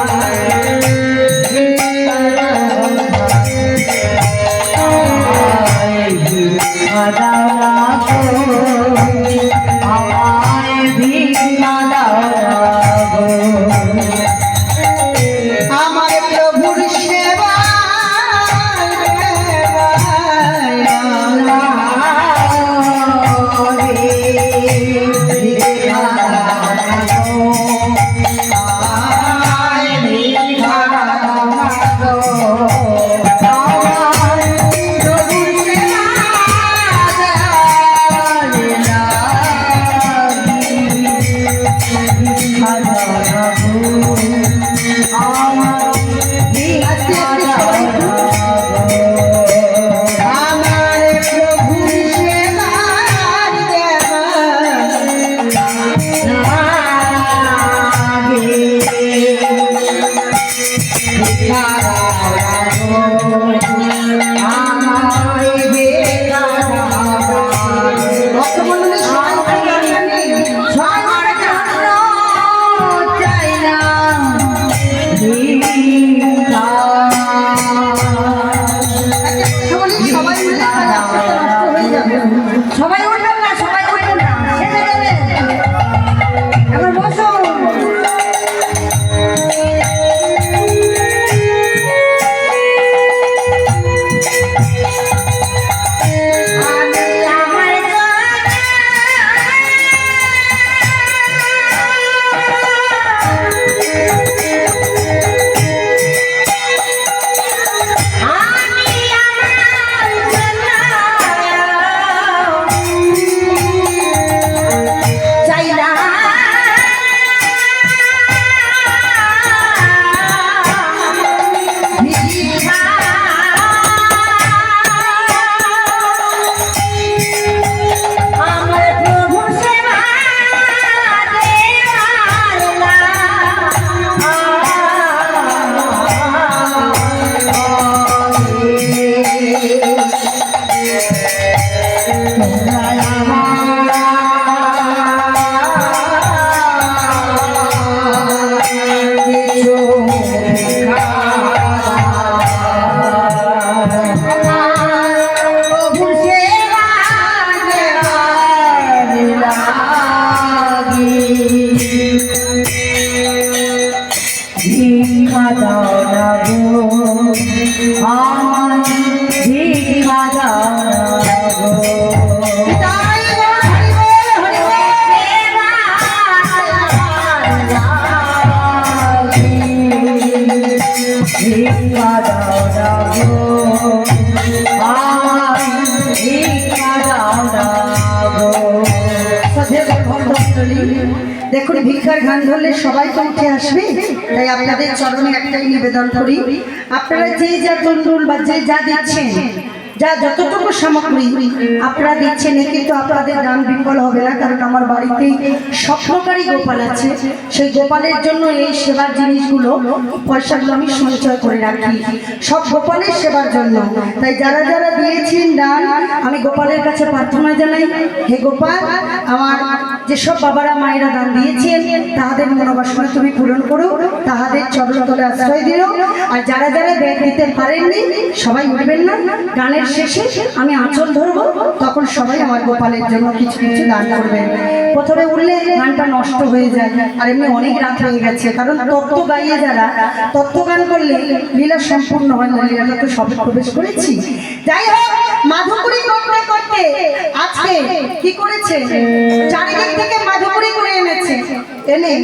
আমায় আমার দেখুন ভিক্ষার গান ধরলে সবাই তো উঠে আসবে, তাই আপনাদের চরণে একটাই নিবেদন করি। আপনারা যে যা তন্ডুল বা যে যা দিচ্ছেন যা যতটুকু সামগ্রী আপনারা দিচ্ছেন, এ কিন্তু আপনাদের দান বিফল হবে না, কারণ আমার বাড়িতে স্বপ্নকারী গোপাল আছে। সেই গোপালের জন্য এই সেবার জিনিসগুলো, পয়সাগুলো আমি সঞ্চয় করে রাখি। সব গোপালের সেবার জন্য। তাই যারা যারা দিয়েছেন দান, আমি গোপালের কাছে প্রার্থনা জানাই, হে গোপাল, আমার যেসব বাবারা, মায়েরা দান দিয়েছেন, তাহাদের মনোবাসনা তুমি পূরণ করো, তাহাদের চরণতলে আশ্রয় দিও আর যারা যারা ব্যাগ দিতে পারেননি, সবাই উঠবেন না। গানের শেষে আমি আঁচল ধরবো, তখন সবাই আমার গোপালের জন্য কিছু কিছু দান করবে। প্রথমে উঠলে গানটা নষ্ট হয়ে যায়, আর এমনি অনেক রাত হয়ে গেছে, কারণ তত্ত্ব গাইয়ে যারা, তত্ত্ব গান করলে লীলা সম্পূর্ণ হয় না, লীলাটা তো সবে প্রবেশ করেছি। যাই হোক মাধুকুরি করতে করতে আজকে কি করেছে? চারিদিক থেকে মাধুকুরি করে এনেছে। এনে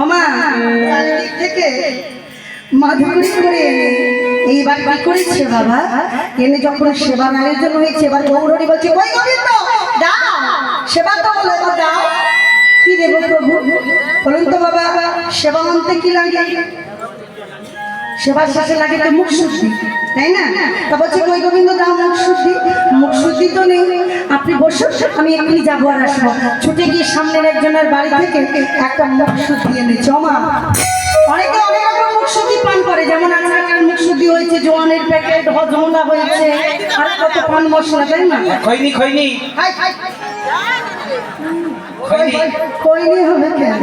ওমা, চারিদিক থেকে মাধুকুরি করে এইবার কি করেছে বাবা? এনে যখন সেবার আয়োজন হয়েছে, এবার গৌরী বলছে কই গোবিন্দ, দাও, সেবা তো বলে এবার দাও। কি দেব প্রভু? বলুন তো বাবা, সেবা মানতে কি লাগে? সেবার শেষে লাগে তো মুখ শুদ্ধি। তাই না? তা বলছে কই গোবিন্দ দাও মুখ শুদ্ধি মুখ শুদ্ধি তো নেই। আপনি বসুন আমি এক্ষুনি যাব আর আসব। ছুটে গিয়ে সামনের একজনের বাড়ি থেকে একটা মুখ শুদ্ধি এনে জমা অনেকে অনেক রকম মুখ শুদ্ধি পান করে। যেমন আজকালকার মুখ শুদ্ধি হয়েছে জোয়ানের প্যাকেট হজমলা হয়েছে আর কত পান মশলা তাই না? খৈনি খৈনি। হাই, হাই। হয়নি হবে কেন?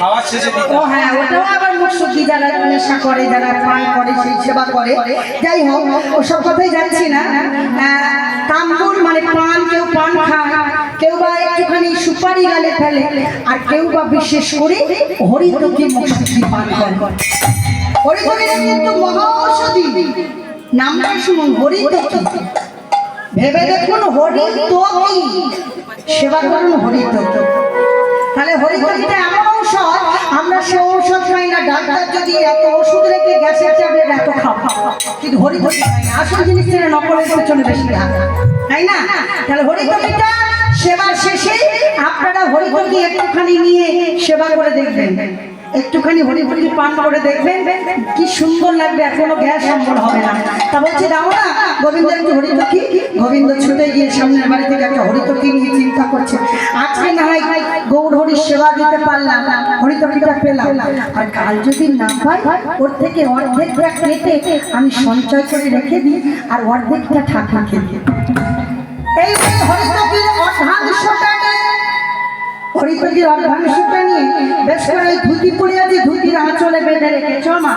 খাওয়ার শেষে ও হ্যাঁ ওটাও আবার মুসুকি যারা নেশা করে যারা পান করে সেই সেবা করে। যাই হোক ওসব কথাই যাচ্ছি না। তাম্বুর মানে পান কেউ পান খায় কেউ বা একটুখানি সুপারি গালে ফেলে আর কেউ বা বিশেষ করে হরিতকি মুসুকি পান করে। হরিতকিটা কিন্তু মহা ঔষধি নামটা শুনুন ভেবে দেখুন হরিতকি সেবা করুন হরিতকি তাহলে হরিতকিটা এমন ঔষধ, আমরা সে ঔষধ খাই না। ডাক্তার যদি এত ওষুধ রেখে গ্যাসের ট্যাবলেট এত খাওয়া কিন্তু হরিতকি খাই না। আসল জিনিসটা নকলের পেছনে বেশি তাই না? তাহলে হরিতকিটা সেবার শেষে আপনারা হরিতকি একটুখানি নিয়ে সেবা করে দেখবেন। একটুখানি হরিতকি পান করে দেখবেন কি সুন্দর লাগবে কোনো গ্যাস অম্বল হবে না। তা বলছি, দাও না গোবিন্দ একটু হরিতকি গোবিন্দ ছুটে গিয়ে সামনের বাড়ি থেকে একটা হরিতকি নিয়ে চিন্তা করছে। আজকে না হয় গৌর হরির সেবা দিতে পারলাম, হরিতকিটা পেলাম। আর কাল যদি না পাই, ওর থেকে অর্ধেকটা কেটে আমি সঞ্চয় করে রেখে দিই, আর অর্ধেকটা ঠাকুরকে দিই। এই হরিতকির অর্ধাংশটা হরিতকির অর্ধাংশটা নিয়ে বেশ করে ওই ধুতি পরে আছে ধুতির আঁচলে বেঁধে রেখেছ মা।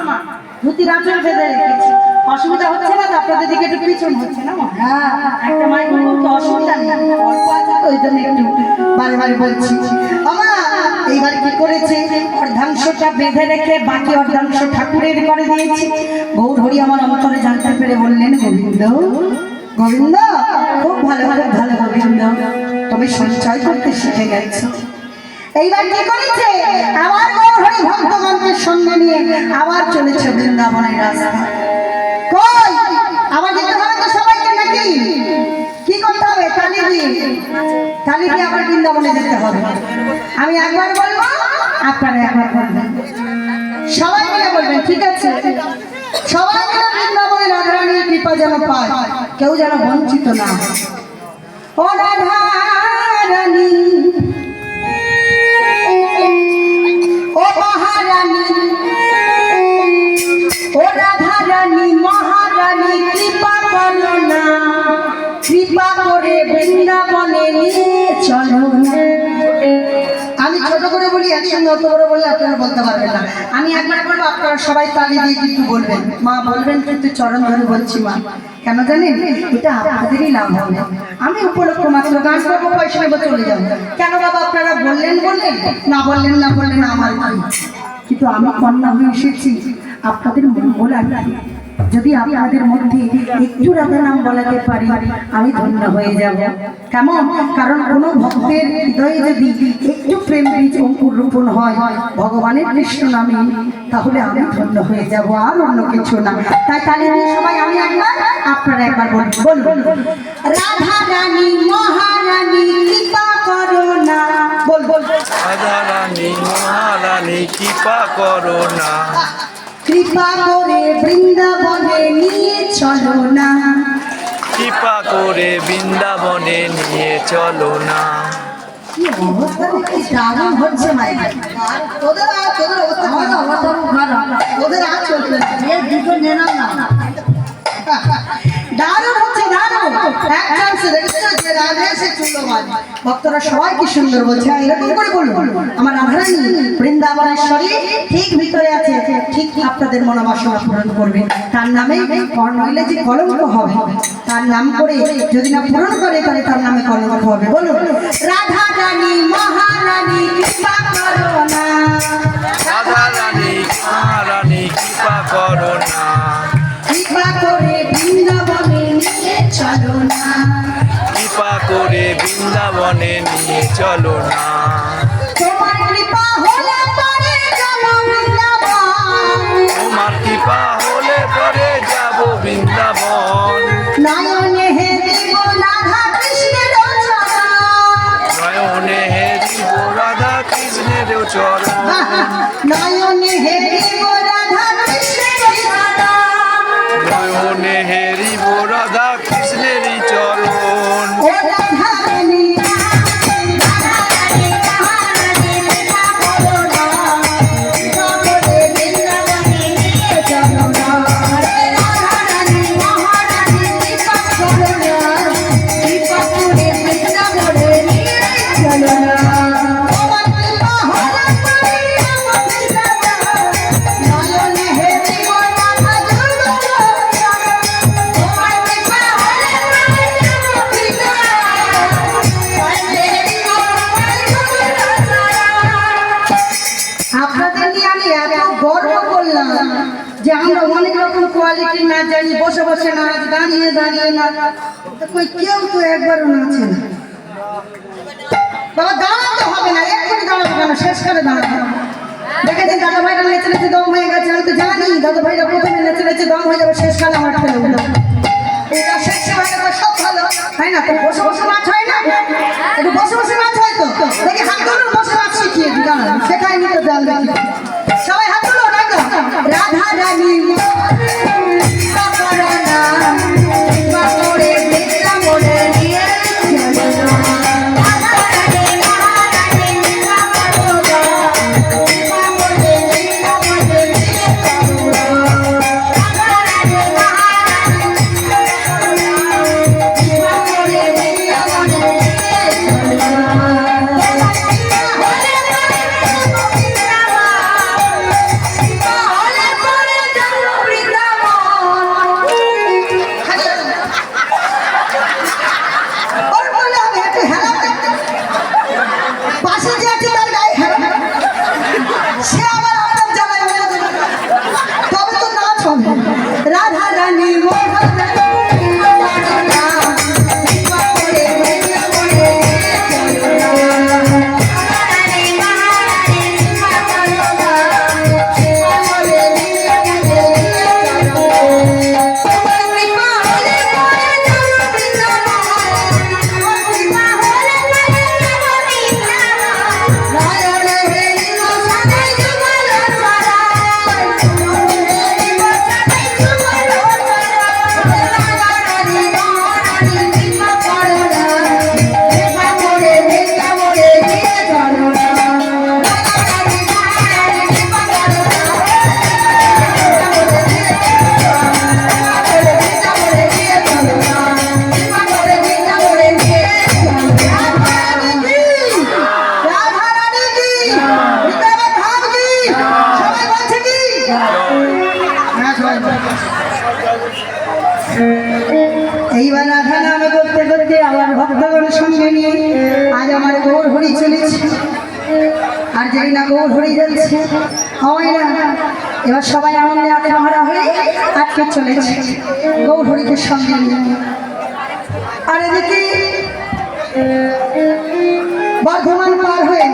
ধুতির আঁচল বেঁধে রেখেছি। অসুবিধা হচ্ছে না তো? আপনাদের দিকে একটু পিছন হচ্ছে না? হ্যাঁ। একটা মাইক্রোফোন তো অসুবিধা নেই। অল্প আছে তো ওই জন্য একটু বারে বারে বলছি। আমা এইবার কি করেছে? অর্ধাংশটা বেঁধে রেখে বাকি অর্ধাংশ ঠাকুরের করে দিয়েছি। গৌর হরি আমার অন্তরে জানতে পেরে বললেন গোবিন্দ গোবিন্দ খুব ভালো ভালো ভালো গোবিন্দ। তুমি সঞ্চয় করতে শিখে গেছো। এইবার কি করেছে? আবার গৌরহরি ভক্তগণকে সঙ্গে নিয়ে আবার চলেছে বৃন্দাবনের রাস্তা। কই? আবার যেতে হবে তো সবাইকে নাকি? কি করতে হবে? আবার বৃন্দাবনে যেতে হবে। আমি একবার বলব, আপনারা একবার বলবেন। সবাই মিলে বলবেন, ঠিক আছে? সবাই মিলে বৃন্দাবনের রাধারানীর কৃপা যেন পায়, কেউ যেন বঞ্চিত না ও রাধারানী ও মহারানী ও রাধারানী মহারানী কৃপা করো কৃপা করে বৃন্দাবনে নিয়ে চলো না। ছোট করে বলি, একসঙ্গে অত বড় বললে আপনারা বলতে পারবেন না। আমি একবার বলব, আপনারা সবাই তালি দিয়ে কিন্তু বলবেন। মা বলবেন কিন্তু চরণ ধরে বলছি মা। কেন জানেন? এটা আপনাদেরই লাভ হবে। আমি উপলক্ষ মাত্র গান করব, পয়সা নেব, চলে যাব। কেন বাবা, আপনারা বললেন বললেন, না বললেন না বললেন, আমার কিন্তু আমি কন্যা হয়ে এসেছি। আপনাদের মঙ্গল আর? যদি আপনাদের মধ্যে একটু রাধা নাম বলাতে পারি, আমি ধন্য হয়ে যাব। কেমন? কারণ কোনো ভক্তের হৃদয়ে যদি একটু প্রেম বীজ অঙ্কুর রোপণ হয়, ভগবানের কৃষ্ণ নামে, তাহলে আমি ধন্য হয়ে যাব, আর অন্য কিছু না। তাই তাহলে সবাই, আমি একবার, আপনারা একবার বলুন বলুন। রাধা রানী, মহারানী, কৃপা করো না। বল বল রাধারানী মহারানী, কৃপা করো না। কৃপা করে বৃন্দাবনে নিয়ে চলো না। কৃপা করে বৃন্দাবনে নিয়ে চলো না। তোদের আর দুটো না। দারুণ হচ্ছে দারুণ। এক চান্সে দেখছ যে রাধে সে চুলো ভক্তরা সবাই কি সুন্দর বলছে হ্যাঁ, এরকম করে বলুন। আমার রাধারানী বৃন্দাবনেশ্বরী ঠিক ভিতরে আছে ঠিক আপনাদের মনোবাসনা পূরণ করবে। তার নামে নইলে যে কলঙ্ক হবে তার নাম করে যদি না পূরণ করে তাহলে তার নামে কলঙ্ক হবে। বলুন রাধা রানী মহারানী কৃপা করো না। রাধারানী মহারানী কৃপা করো না। কৃপা করে করে বৃন্দাবনে নিয়ে চলো না। তোমার কৃপা নাচ দাঁড়িয়ে তো কই কেউ তো একবারও নাচে না। বাবা দাঁড়াতে হবে না, এক্ষুনি দাঁড়াতে হবে না শেষ করে দাঁড়াতে হবে দেখেছি দাদা ভাইরা নেচে নেচে দম হয়ে গেছে, আমি তো জানি, দাদা ভাইরা প্রথমে নেচে নেচে দম হয়ে যাবে, শেষ কালে আমার ফেলে উঠল। এটা শেষ সময় সব ভালো। হয় না? তো বসে বসে নাচ হয় না? একটু বসে বসে নাচ হয় তো? দেখি হাত ধরুন বসে নাচ শিখিয়ে দিই, দাঁড়ান শেখায়নি তো জানবে সবাই হাত তুলো রাধা রানী এইবার রাধা নামে করতে করতে আমার ভক্তগণ সঙ্গে নিয়ে আজ আমার গৌর হরি চলেছে। আর যেই না গৌর হরি যাচ্ছে হয় না। এবার সবাই আনন্দে আত্মহারা হয়ে আজকে চলেছে। গৌর হরিকে সঙ্গে নিয়ে। আর এদিকে বর্ধমান পার হয়ে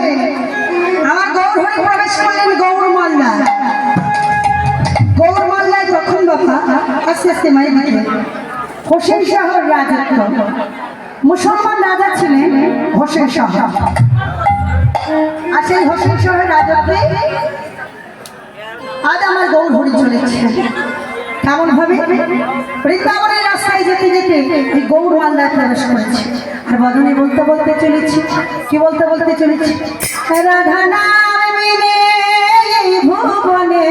আমার গৌর হয়ে প্রবেশ করলেন গৌর মাল্লা আস্তে আস্তে মারি দিকে হোসেন শাহর রাজত্ব মুসলমান রাজা ছিলেন হোসেন শাহ। আর সেই হোসেন শাহের রাজত্বে আজ আমার গৌর হরি চলেছে। কেমন ভাবে? বৃন্দাবনের রাস্তায় যেতে যেতে এই গৌর মাল্লায় প্রবেশ করেছে। আর বদনে বলতে বলতে চলেছি। কি বলতে বলতে চলেছি? রাধা নাম বিনে ভুবনে।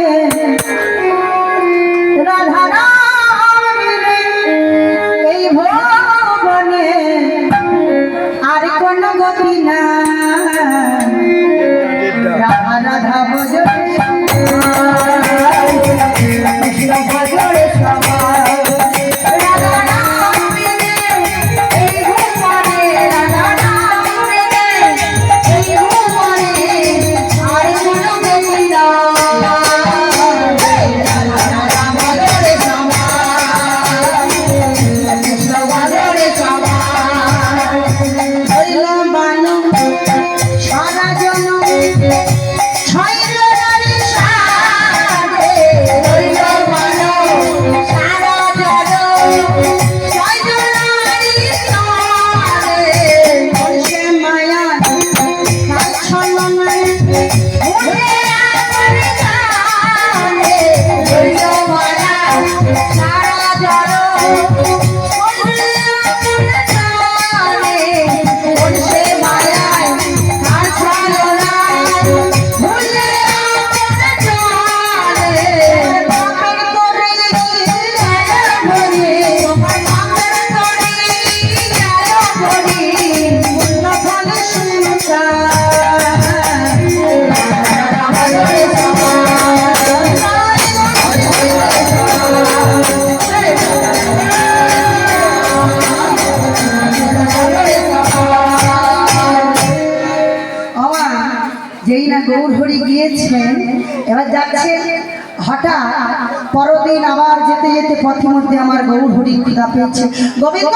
যেতে পথে মধ্যে আমার গৌর হরি ক্ষুদা পেয়েছে। গোবিন্দ!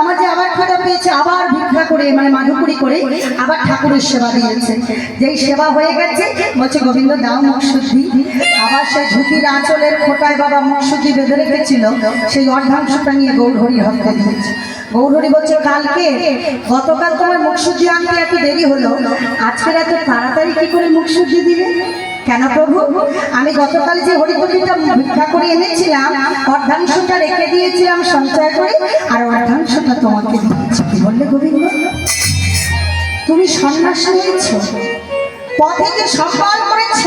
আমার যে আবার ক্ষুদা পেয়েছে, আবার ভিক্ষা করে মানে মাধুকুরি করে আবার ঠাকুরের সেবা দিয়েছে। যেই সেবা হয়ে গেছে, বলছে, গোবিন্দ, দাও মুখশুদ্ধি আবার সেই ধুতির আঁচলের খোটায় বাবা মুখ শুদ্ধি বেঁধে রেখেছিল, সেই অর্ধাংশটা নিয়ে গৌর হরি হত্যা দিয়েছে। গৌরহরি বলছে, কালকে, গতকাল তোমার মুখশুদ্ধি আনতে এত দেরি হলো, আজকের এত তাড়াতাড়ি কি করে মুখশুদ্ধি দিবে কেন প্রভু? আমি গতকাল যে হরিপুটিটা ভিক্ষা করে এনেছিলাম, অর্ধাংশটা রেখে দিয়েছিলাম সঞ্চয় করে, আর অর্ধাংশটা তোমাকে দিয়েছি। কি বললে গোবিন্দ? তুমি সন্ন্যাস নিয়েছ পথেকে সফল করেছ,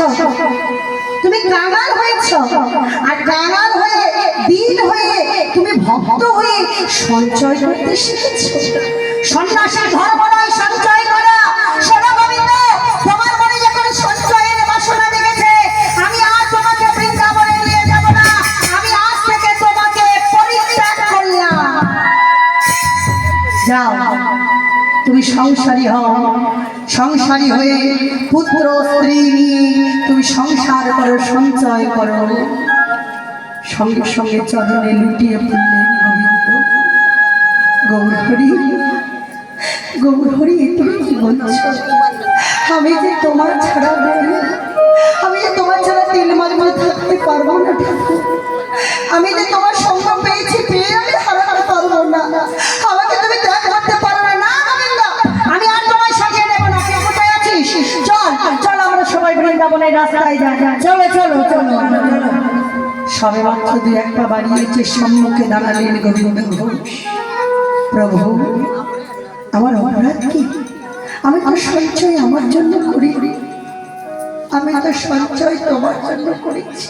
তুমি কাঙাল হয়েছ, আর কাঙাল হয়ে, দিন হয়ে তুমি ভক্ত হয়ে সঞ্চয় করতে শিখেছ। সন্ন্যাসের ধর্ম নয় সঞ্চয় করা। সঙ্গে সঙ্গে চরণে লুটিয়ে পড়লেন গোবিন্দ গৌরহরি গৌরহরি তুমি কি বলছো? আমি যে তোমার ছাড়া আমি যে তোমার ছাড়া তিন মাত্র থাকতে পারব না ঠাকুর। আমি যে তোমার সঙ্গ পেয়েছি, পেয়ে আমি হারাতে পারব না। আমাকে তুমি ত্যাগ করতে পারবে না, গোবিন্দ। আমি আর তোমার সঙ্গে নেব না। তুই কোথায় আছিস? চল চল, আমরা সবাই বৃন্দাবনের রাস্তায়। যাই চলো চলো চলো। সবে মাত্র দু একটা বাড়িয়েছে সম্মুখে দাঁড়ালেন গোবিন্দ ঘোষ, প্রভু, আমার অপরাধ কি? আমি তো সঞ্চয় আমার জন্য করি আমি তো সঞ্চয় তোমার জন্য করেছি।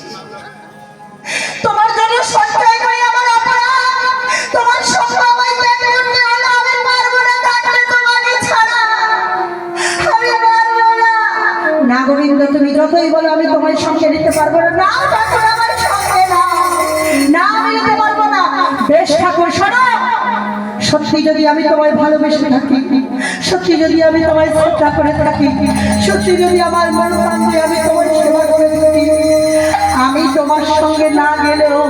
না তুমি যতই বলো, আমি তোমার সঙ্গে নিতে পারব না। না আমি নিতে পারব না। বেশ ঠাকুর, শোনো। সত্যি যদি আমি তোমায় ভালোবেসে থাকি, সত্যি যদি আমি তোমায় শ্রদ্ধা করে থাকি, সত্যি যদি আমার মন প্রান্তে আমি তোমার সেবা করে থাকি, আমি তোমার সঙ্গে না গেলেও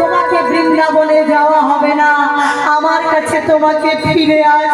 তোমাকে বৃন্দাবনে যাওয়া হবে না। আমার কাছে তোমাকে ফিরে আসতেই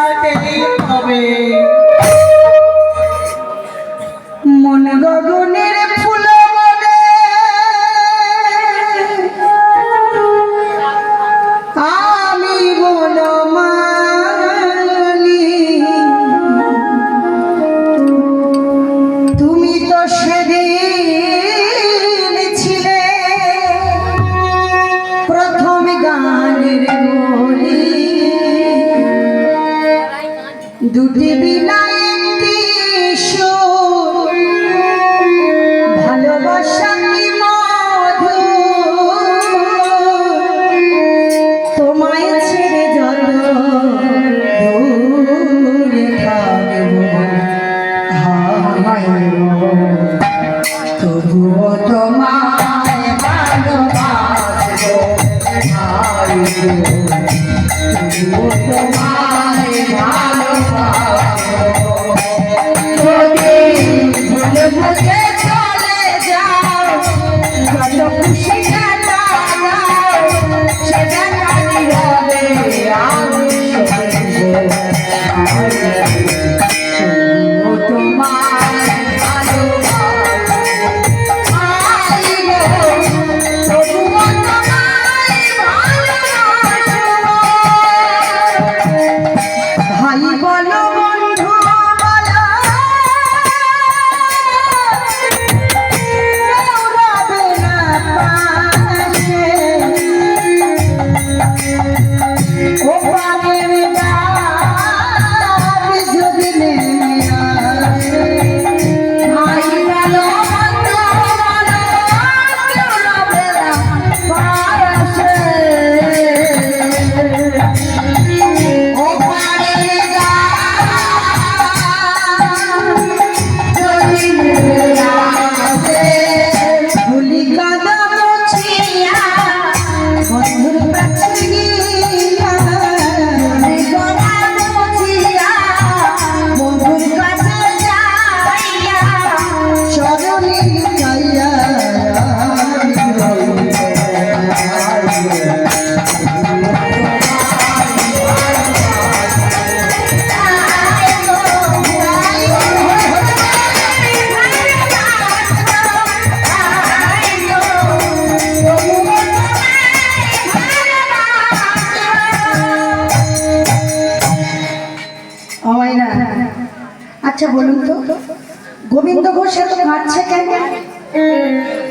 কাঁদছে কেন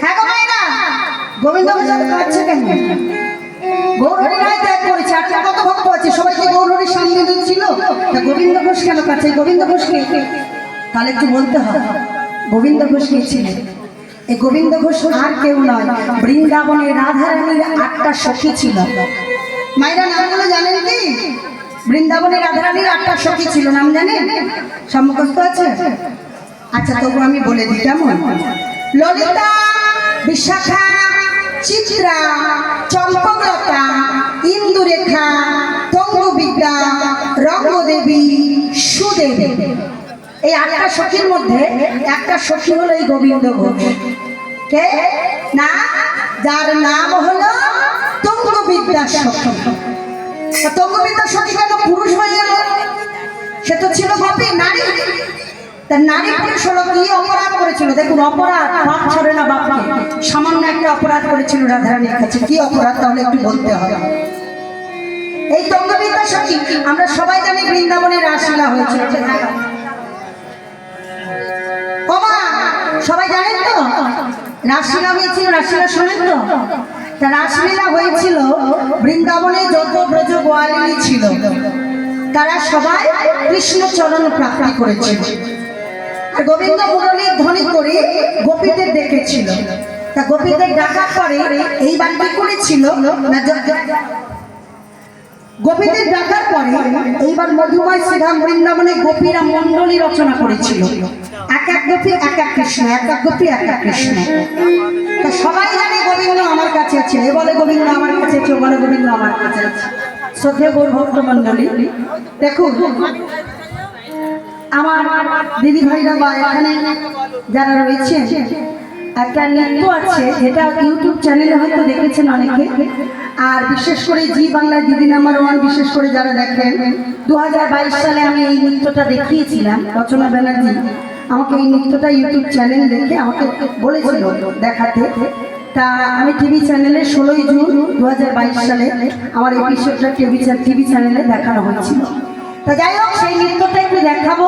হ্যাঁ গো মাইনা গোবিন্দ এত কেন গৌরহরি রায় ত্যাগ করেছে আর কত ভক্ত আছে সবাইকে গৌরহরির সামনে দিচ্ছিল তা গোবিন্দ ঘোষ কেন কাছে গোবিন্দ ঘোষ কে তাহলে একটু বলতে হবে গোবিন্দ ঘোষ কে ছিলেন এই গোবিন্দ ঘোষ আর কেউ নয় বৃন্দাবনে রাধারানীর আটটা সখী ছিল মায়েরা নামগুলো জানেন কি বৃন্দাবনে রাধারানীর আটটা সখী ছিল। নাম জানেন? সম্মুখস্থ আছে? আচ্ছা তবু আমি বলে দিই, কেমন? ললিতা, বিশাখা, চিত্রা, চম্পকলতা, ইন্দুরেখা তঙ্গবিদ্যা রঙ্গদেবী, সুদেবী। এই আটটা সখীর মধ্যে একটা সখী হলো এই গোবিন্দ ঘোষ কে? না? যার নাম হলো তঙ্গবিদ্যা সখী। তঙ্গবিদ্যা সখী কেন পুরুষ হয়ে গেল? সে তো ছিল গোপী, নারী। তা নারী পুরুষ হলো কি? অপরাধ করেছিল। দেখুন, অপরাধ না বাপকে। সামান্য একটা অপরাধ করেছিল রাধারানীর কাছে। কি অপরাধ? তাহলে একটু বলতে হবে। এই তঙ্গবিদ্যা সখী, আমরা সবাই জানি বৃন্দাবনের রাসলীলা হয়েছিল। সবাই জানেন তো? রাসলীলা হয়েছিল রাসলীলা শোনেন তো? তা রাসলীলা হয়েছিল, বৃন্দাবনে যত ব্রজ গোয়ালিনী ছিল, তারা সবাই কৃষ্ণ চরণ প্রাপ্তি করেছিল। গোবিন্দ মুরলীর ধ্বনি করে গোপীদের ডেকেছিল। তা গোপীদের ডাকার পরে এইবার কি করেছিল গোপীদের ডাকার পরে এইবার মধুময় শ্রীধাম বৃন্দাবনে গোপীরা মণ্ডলী রচনা করেছিল। এক এক গোপী, এক এক কৃষ্ণ, এক এক গোপী, এক এক কৃষ্ণ। তা সবাই জানে গোবিন্দ আমার কাছে আছে। এ বলে গোবিন্দ আমার কাছে আছে বলে গোবিন্দ আমার কাছে আছে। শ্রদ্ধেয় গৌর ভক্ত মণ্ডলী, দেখুন আমার দিদি ভাইরা বা এখানে যারা রয়েছে একটা নৃত্য আছে যেটা ইউটিউব চ্যানেলে হয়তো দেখেছেন অনেকে। আর বিশেষ করে জি বাংলা দিদি নাম্বার ওয়ান, বিশেষ করে যারা দেখেন দু হাজার বাইশ সালে আমি এই নৃত্যটা দেখিয়েছিলাম, রচনা ব্যানার্জি আমাকে এই নৃত্যটা ইউটিউব চ্যানেল দেখে আমাকে বলেছিল দেখাতে। তা আমি টিভি চ্যানেলে ষোলোই জুন দু হাজার বাইশ সালে আমার এই এপিসোডটা টিভি টিভি চ্যানেলে দেখানো হয়েছিল। তা যাই হোক, সেই নৃত্যটা একটু দেখাবো,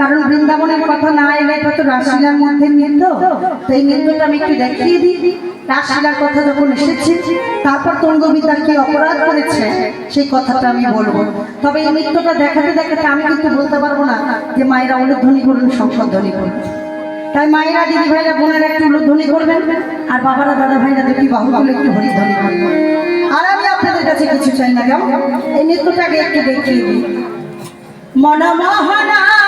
কারণ বৃন্দাবনের কথা না এলে এটা তো রাসলীলার মধ্যে নৃত্য। তো এই নৃত্যটা আমি একটু দেখিয়ে দিই। রাসলীলার কথা যখন এসেছে, তারপর তঙ্গবিদ্যা কি অপরাধ করেছে, সেই কথাটা আমি বলব। তবে এই নৃত্যটা দেখাতে দেখাতে আমি কিন্তু বলতে পারব না যে মায়েরা উলুধ্বনি করুন শঙ্করধ্বনি করুন। তাই মায়েরা, দিদি ভাইরা, বোনেরা একটু উলুধ্বনি করবেন, আর বাবারা, দাদা ভাইরা দুটি বাহু একটু হরিধ্বনি করবেন। আর আমি আপনাদের কাছে কিছু চাই না, কেমন? এই নৃত্যটাকে একটু দেখিয়ে দিই। মনমোহনা